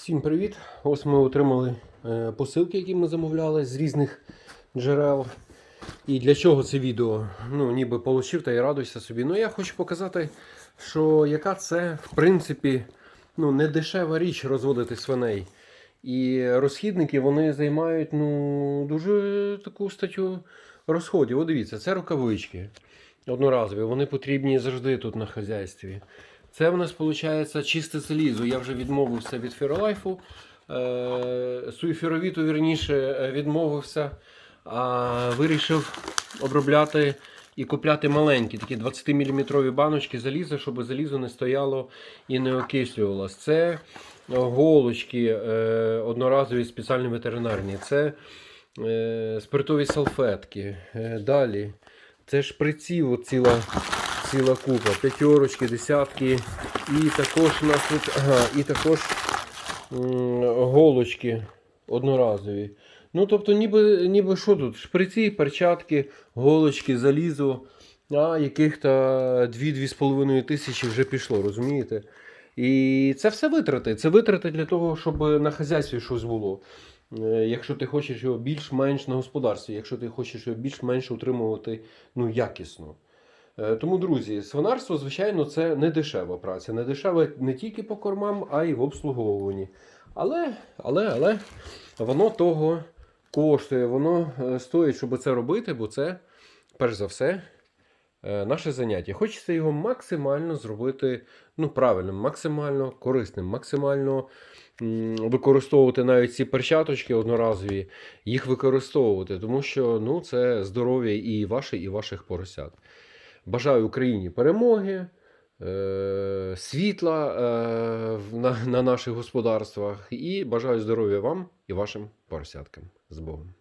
Всім привіт! Ось ми отримали е, посилки, які ми замовляли з різних джерел. І для чого це відео? Ну, ніби получив та й радуйся собі. Ну, я хочу показати, що яка це, в принципі, ну, не дешева річ розводити свиней. І розхідники вони займають ну, дуже таку статтю розходів. От дивіться, це рукавички одноразові, вони потрібні завжди тут на хазяйстві. Це в нас виходить чисте залізо. Я вже відмовився від феролайфу. Е, Суїферовіту, вірніше, е, відмовився, а вирішив обробляти і купляти маленькі, такі 20-мм баночки заліза, щоб залізо не стояло і не окислювалось. Це голочки е, одноразові спеціальні ветеринарні. Це спиртові салфетки. Далі. Це шприців ціла, ціла купа. П'ятерочки, десятки. І також у нас тут ага, і також голочки одноразові. Ну, тобто, ніби, ніби що тут? Шприці, перчатки, голочки, залізо, а яких-то 2-2,5 тисячі вже пішло, розумієте? І це все витрати. Це витрати для того, щоб на хазяйстві щось було. Е, Якщо ти хочеш його більш-менш на господарстві, якщо ти хочеш його більш-менш утримувати ну, якісно. Е, Тому, друзі, свинарство, звичайно, це не дешева праця. Не дешева не тільки по кормам, а й в обслуговуванні. Але, але, але воно того коштує, воно е, стоїть, щоб це робити, бо це, перш за все, е, наше заняття. Хочеться його максимально зробити ну, правильним, максимально корисним, максимально використовувати навіть ці перчаточки одноразові, їх використовувати, тому що ну, це здоров'я і ваше, і ваших поросят. Бажаю Україні перемоги, е, світла е, на наших господарствах і бажаю здоров'я вам і вашим поросяткам. З Богом.